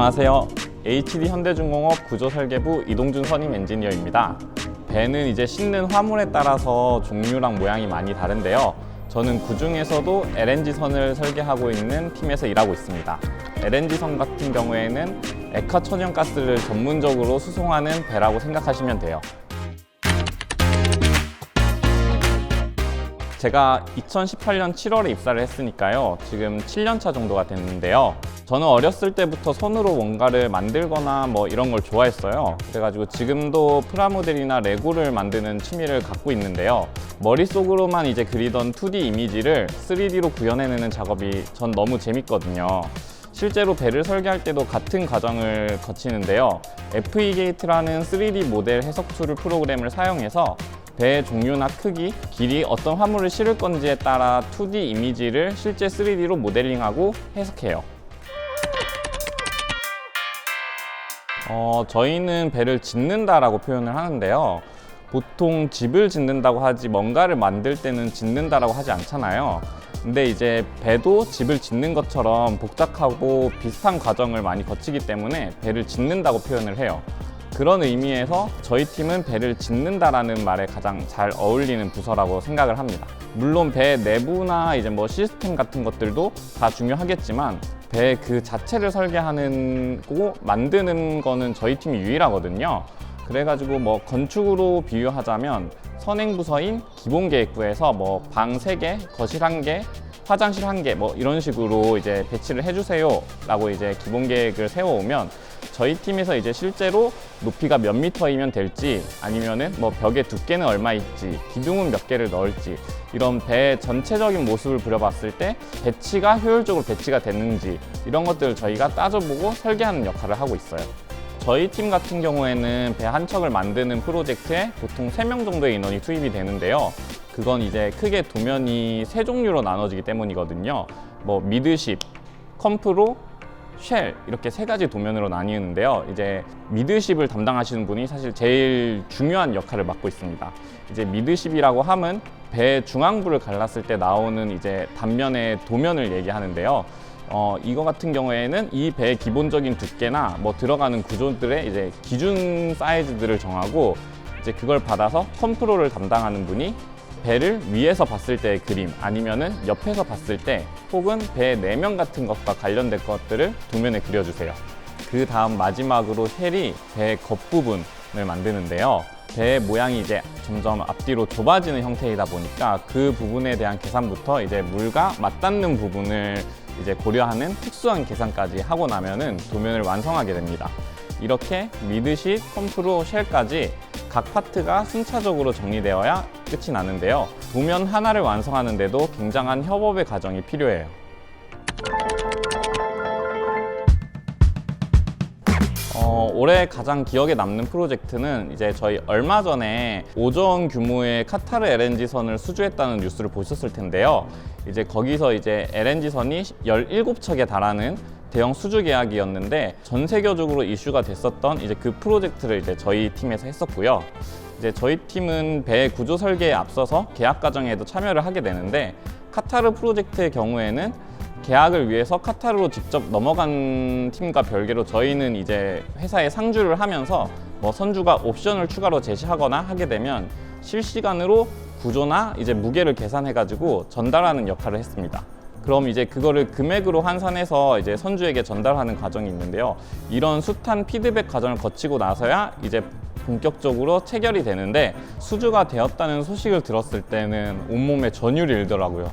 안녕하세요. HD 현대중공업 구조설계부 이동준 선임 엔지니어입니다. 배는 이제 싣는 화물에 따라서 종류랑 모양이 많이 다른데요. 저는 그 중에서도 LNG선을 설계하고 있는 팀에서 일하고 있습니다. LNG선 같은 경우에는 액화 천연가스를 전문적으로 수송하는 배라고 생각하시면 돼요. 제가 2018년 7월에 입사를 했으니까요. 지금 7년 차 정도가 됐는데요. 저는 어렸을 때부터 손으로 뭔가를 만들거나 뭐 이런 걸 좋아했어요. 그래가지고 지금도 프라모델이나 레고를 만드는 취미를 갖고 있는데요. 머릿속으로만 이제 그리던 2D 이미지를 3D로 구현해내는 작업이 전 너무 재밌거든요. 실제로 배를 설계할 때도 같은 과정을 거치는데요. FE 게이트라는 3D 모델 해석 툴 프로그램을 사용해서 배의 종류나 크기, 길이 어떤 화물을 실을 건지에 따라 2D 이미지를 실제 3D로 모델링하고 해석해요. 어, 저희는 배를 짓는다라고 표현을 하는데요. 보통 집을 짓는다고 하지 뭔가를 만들 때는 짓는다라고 하지 않잖아요. 근데 이제 배도 집을 짓는 것처럼 복잡하고 비슷한 과정을 많이 거치기 때문에 배를 짓는다고 표현을 해요. 그런 의미에서 저희 팀은 배를 짓는다라는 말에 가장 잘 어울리는 부서라고 생각을 합니다. 물론 배 내부나 이제 뭐 시스템 같은 것들도 다 중요하겠지만 배 그 자체를 설계하는 고 만드는 거는 저희 팀이 유일하거든요. 그래가지고 뭐 건축으로 비유하자면 선행 부서인 기본 계획부에서 뭐방 세개 거실 한개 화장실 한개뭐 이런 식으로 이제 배치를 해주세요 라고 이제 기본 계획을 세워오면 저희 팀에서 이제 실제로 높이가 몇 미터이면 될지 아니면은 뭐 벽의 두께는 얼마일지 기둥은 몇 개를 넣을지 이런 배 전체적인 모습을 그려봤을 때 배치가 효율적으로 배치가 됐는지 이런 것들을 저희가 따져보고 설계하는 역할을 하고 있어요. 저희 팀 같은 경우에는 배 한 척을 만드는 프로젝트에 보통 3명 정도의 인원이 투입이 되는데요. 그건 이제 크게 도면이 세 종류로 나눠지기 때문이거든요. 뭐 미드십, 컴프로, 쉘 이렇게 세 가지 도면으로 나뉘는데요. 이제 미드십을 담당하시는 분이 사실 제일 중요한 역할을 맡고 있습니다. 이제 미드십이라고 함은 배 중앙부를 갈랐을 때 나오는 이제 단면의 도면을 얘기하는데요. 어, 이거 같은 경우에는 이 배의 기본적인 두께나 뭐 들어가는 구조들의 이제 기준 사이즈들을 정하고 이제 그걸 받아서 컨트롤을 담당하는 분이 배를 위에서 봤을 때의 그림 아니면은 옆에서 봤을 때 혹은 배 내면 같은 것과 관련된 것들을 도면에 그려주세요. 그 다음 마지막으로 쉘이 배 겉부분을 만드는데요. 배의 모양이 이제 점점 앞뒤로 좁아지는 형태이다 보니까 그 부분에 대한 계산부터 이제 물과 맞닿는 부분을 이제 고려하는 특수한 계산까지 하고 나면은 도면을 완성하게 됩니다. 이렇게 미드시, 펌프로, 쉘까지 각 파트가 순차적으로 정리되어야 끝이 나는데요. 도면 하나를 완성하는데도 굉장한 협업의 과정이 필요해요. 어, 올해 가장 기억에 남는 프로젝트는 이제 저희 얼마 전에 5조 규모의 카타르 LNG선을 수주했다는 뉴스를 보셨을 텐데요. 이제 거기서 이제 LNG선이 17척에 달하는 대형 수주 계약이었는데 전 세계적으로 이슈가 됐었던 이제 그 프로젝트를 이제 저희 팀에서 했었고요. 이제 저희 팀은 배 구조 설계에 앞서서 계약 과정에도 참여를 하게 되는데 카타르 프로젝트의 경우에는 계약을 위해서 카타르로 직접 넘어간 팀과 별개로 저희는 이제 회사에 상주를 하면서 뭐 선주가 옵션을 추가로 제시하거나 하게 되면 실시간으로 구조나 이제 무게를 계산해 가지고 전달하는 역할을 했습니다. 그럼 이제 그거를 금액으로 환산해서 이제 선주에게 전달하는 과정이 있는데요. 이런 숱한 피드백 과정을 거치고 나서야 이제 본격적으로 체결이 되는데 수주가 되었다는 소식을 들었을 때는 온몸에 전율이 일더라고요.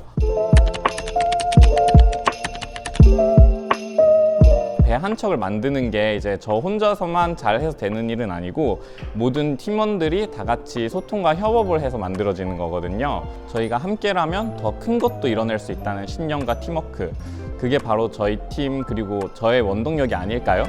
배한 척을 만드는 게 이제 저 혼자서만 잘 해서 되는 일은 아니고 모든 팀원들이 다 같이 소통과 협업을 해서 만들어지는 거거든요. 저희가 함께라면 더 큰 것도 이뤄낼 수 있다는 신념과 팀워크. 그게 바로 저희 팀 그리고 저의 원동력이 아닐까요?